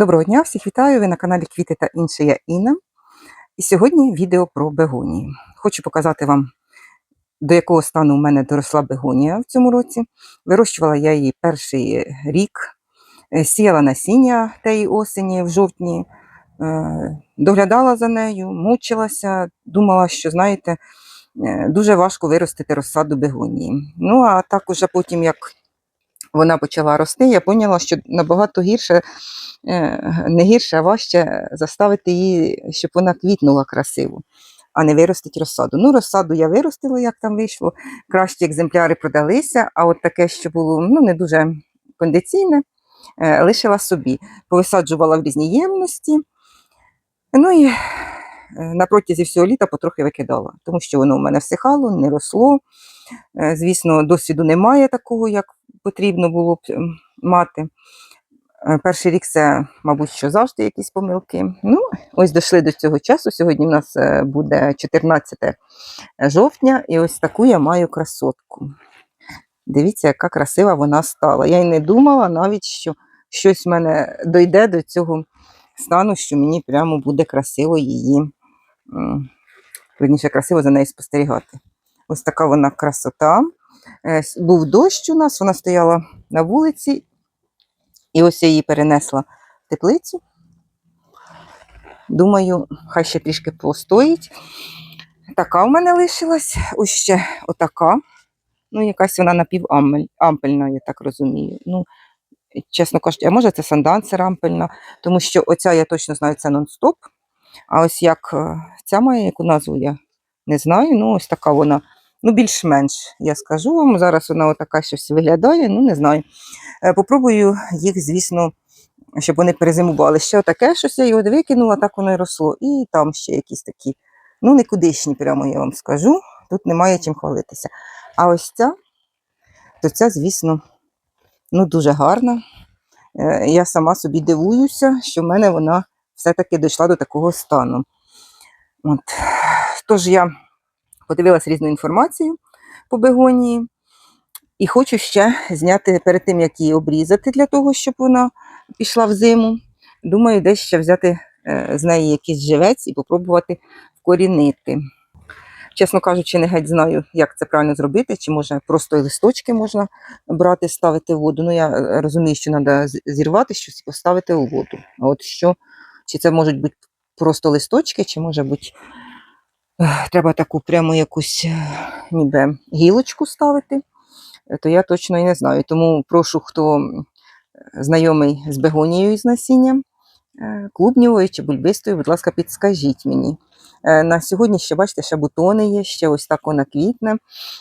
Доброго дня, всіх вітаю! Ви на каналі Квіти та інше я Інна. І сьогодні відео про бегонії. Хочу показати вам, до якого стану у мене доросла бегонія в цьому році. Вирощувала я її перший рік, Е, сіяла насіння тієї осені в жовтні, Е, доглядала за нею, мучилася, думала, що, знаєте, е, дуже важко виростити розсаду бегонії. Ну, а так уже потім, як вона почала рости, я поняла, що набагато гірше, е, не гірше, а важче заставити її, щоб вона квітнула красиво, а не виростити розсаду. Ну, розсаду я виростила, як там вийшло. Кращі екземпляри продалися, а от таке, що було ну, не дуже кондиційне, е, лишила собі. Повисаджувала в різні ємності. Ну і е, на протязі всього літа потрохи викидала, тому що воно у мене всихало, не росло. Е, Звісно, досвіду немає такого, як потрібно було б ем, мати. Е, Перший рік це, мабуть, що завжди якісь помилки. Ну, ось дійшли до цього часу. Сьогодні в нас е, буде 14 жовтня, і ось таку я маю красотку. Дивіться, яка красива вона стала. Я й не думала навіть, що щось в мене дойде до цього стану, що мені прямо буде красиво її, верніше, красиво за нею спостерігати. Ось така вона красота. Е, Був дощ у нас, вона стояла на вулиці, і ось я її перенесла в теплицю. Думаю, хай ще трішки постоїть. Така в мене лишилась, ось ще отака. Ну, якась вона напівампельна, я так розумію. Ну, чесно кажучи, а може це сандансер ампельна, тому що оця я точно знаю, це нон-стоп. А ось як е, ця має яку назву, я не знаю. Ну, ось така вона, ну, більш-менш, я скажу вам. Зараз вона отака щось виглядає, ну не знаю. Е, Попробую їх, звісно, щоб вони перезимували. Ще таке щось я його викинула, так воно і росло. І там ще якісь такі, ну, никудишні, прямо я вам скажу. Тут немає чим хвалитися. А ось ця, то ця, звісно, ну, дуже гарна. Е, Я сама собі дивуюся, що в мене вона все-таки дійшла до такого стану. От. Тож я подивилася різну інформацію по бегонії. І хочу ще зняти перед тим, як її обрізати, для того, щоб вона пішла в зиму. Думаю, десь ще взяти е, з неї якийсь живець і попробувати вкорінити. Чесно кажучи, не геть знаю, як це правильно зробити, чи може просто листочки можна брати, ставити в воду. Ну, я е, розумію, що треба зірвати щось і поставити у воду. От що, чи це можуть бути просто листочки, чи може бути треба таку прямо якусь е, ніби гілочку ставити, то я точно і не знаю. Тому прошу, хто знайомий з бегонією з насінням, е, клубнівою чи бульбистою, будь ласка, підскажіть мені. Е, На сьогодні ще, бачите, ще бутони є, ще ось так вона квітне.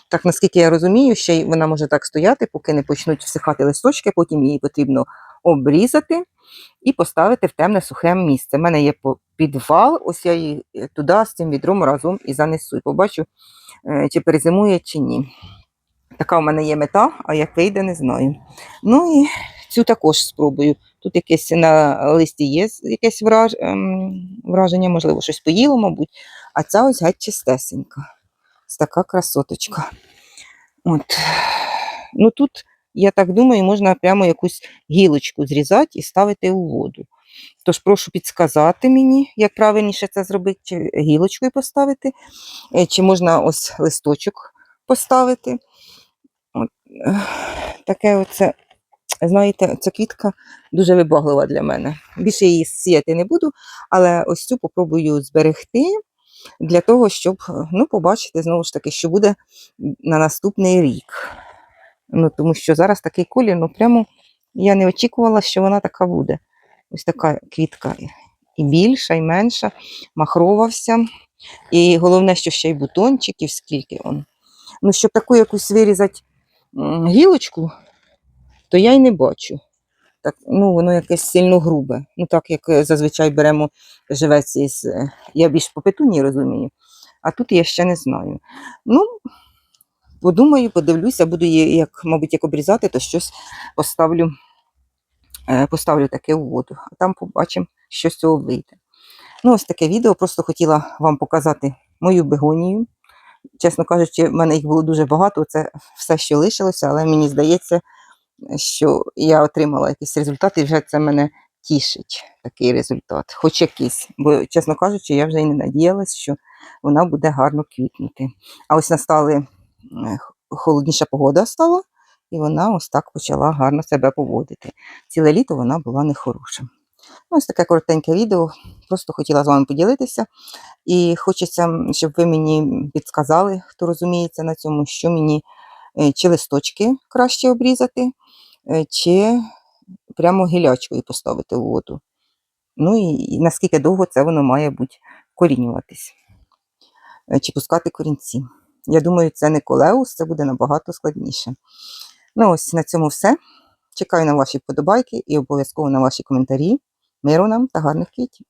Так, наскільки я розумію, ще вона може так стояти, поки не почнуть всихати листочки, потім її потрібно обрізати і поставити в темне сухе місце. У мене є підвал, ось я її е, туди з цим відром разом і занесу. І побачу, е, чи перезимує, чи ні. Така в мене є мета, а як вийде, не знаю. Ну і цю також спробую. Тут якесь на листі є якесь враж... ем, враження, можливо, щось поїло, мабуть. А ця ось геть чистесенька. Така красоточка. От. Ну тут, я так думаю, можна прямо якусь гілочку зрізати і ставити у воду. Тож прошу підсказати мені, як правильніше це зробити, чи гілочкою поставити, е, чи можна ось листочок поставити. От, таке оце, знаєте, ця квітка дуже вибаглива для мене. Більше її сіяти не буду, але ось цю попробую зберегти для того, щоб ну, побачити знову ж таки, що буде на наступний рік. Ну, тому що зараз такий колір, ну прямо я не очікувала, що вона така буде. Ось така квітка і більша, і менша, махрова вся. І головне, що ще й бутончиків, скільки он. Ну, щоб таку якусь вирізати гілочку, то я й не бачу. Так, ну, воно якесь сильно грубе. Ну, так як е, зазвичай беремо живець із. е, Я більш по петуні розумію, а тут я ще не знаю. Ну, подумаю, подивлюся, буду її, як, мабуть, як обрізати, то щось поставлю, е, поставлю таке у воду, а там побачимо, що з цього вийде. Ну, ось таке відео. Просто хотіла вам показати мою бегонію. Чесно кажучи, в мене їх було дуже багато, це все, що лишилося, але мені здається, що я отримала якийсь результат, і вже це мене тішить такий результат, хоч якийсь. Бо, чесно кажучи, я вже і не надіялась, що вона буде гарно квітнути. А ось настали холодніша погода стала, і вона ось так почала гарно себе поводити. Ціле літо вона була нехороша. Ну, ось таке коротеньке відео. Просто хотіла з вами поділитися. І хочеться, щоб ви мені підказали, хто розуміється на цьому, що мені е, чи листочки краще обрізати, е, чи прямо гілячкою поставити в воду. Ну і, наскільки довго це воно має бути корінюватись, е, чи пускати корінці. Я думаю, це не колеус, це буде набагато складніше. Ну ось на цьому все. Чекаю на ваші вподобайки і обов'язково на ваші коментарі. Миру нам та гарних квітів!